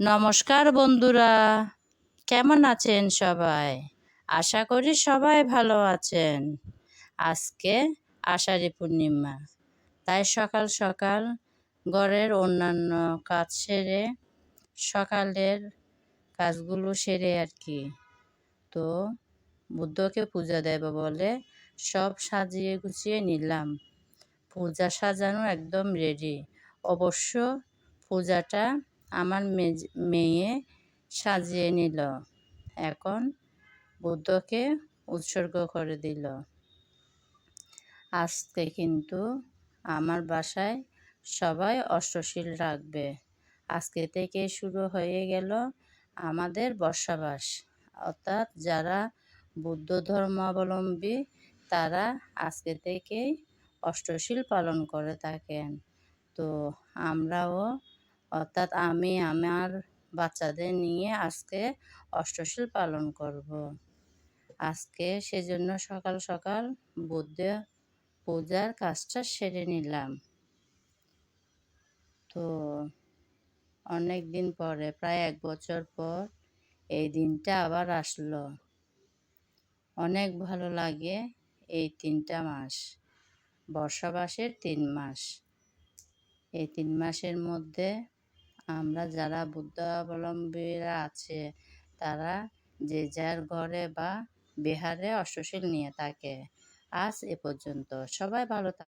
নমস্কার বন্ধুরা। কেমন আছেন সবাই? আশা করি সবাই ভালো আছেন। আজকে আষাঢ়ী পূর্ণিমা। তাই সকাল সকাল ঘরের অন্যান্য কাজ সেরে সকালের কাজগুলো সেরে আর কি। তো বুদ্ধকে পূজা দেব বলে সব সাজিয়ে গুছিয়ে নিলাম। পূজা সাজানো একদম রেডি অবশ্য পূজাটা আমার মেয়ে সাজিয়ে নিল। এখন বুদ্ধকে উৎসর্গ করে দিল। আজকে কিন্তু আমার বাসায় সবাই অষ্টশীল রাখবে। আজকে থেকে শুরু হয়ে গেল আমাদের বর্ষাবাস অর্থাৎ যারা বুদ্ধ ধর্মাবলম্বী, তারা আজকে থেকেই অষ্টশীল পালন করে থাকেন। তো আমরাও অর্থাৎ আমি আমার বাচ্চাদের নিয়ে আজকে অষ্টশীল পালন করব। আজকে সেজন্য সকাল সকাল বুদ্ধ পূজার কাজটা সেরে নিলাম। তো অনেক দিন পরে, প্রায় এক বছর পর এই দিনটা আবার আসলো। অনেক ভালো লাগে এই তিনটা মাস, বর্ষাবাসের তিন মাস। এই তিন মাসের মধ্যে আমরা যারা বুদ্ধাবলম্বীরা আছে, তারা যে যার ঘরে বা বিহারে অশ্বশীল নিয়ে থাকে। আজ এ পর্যন্ত। সবাই ভালো থাকে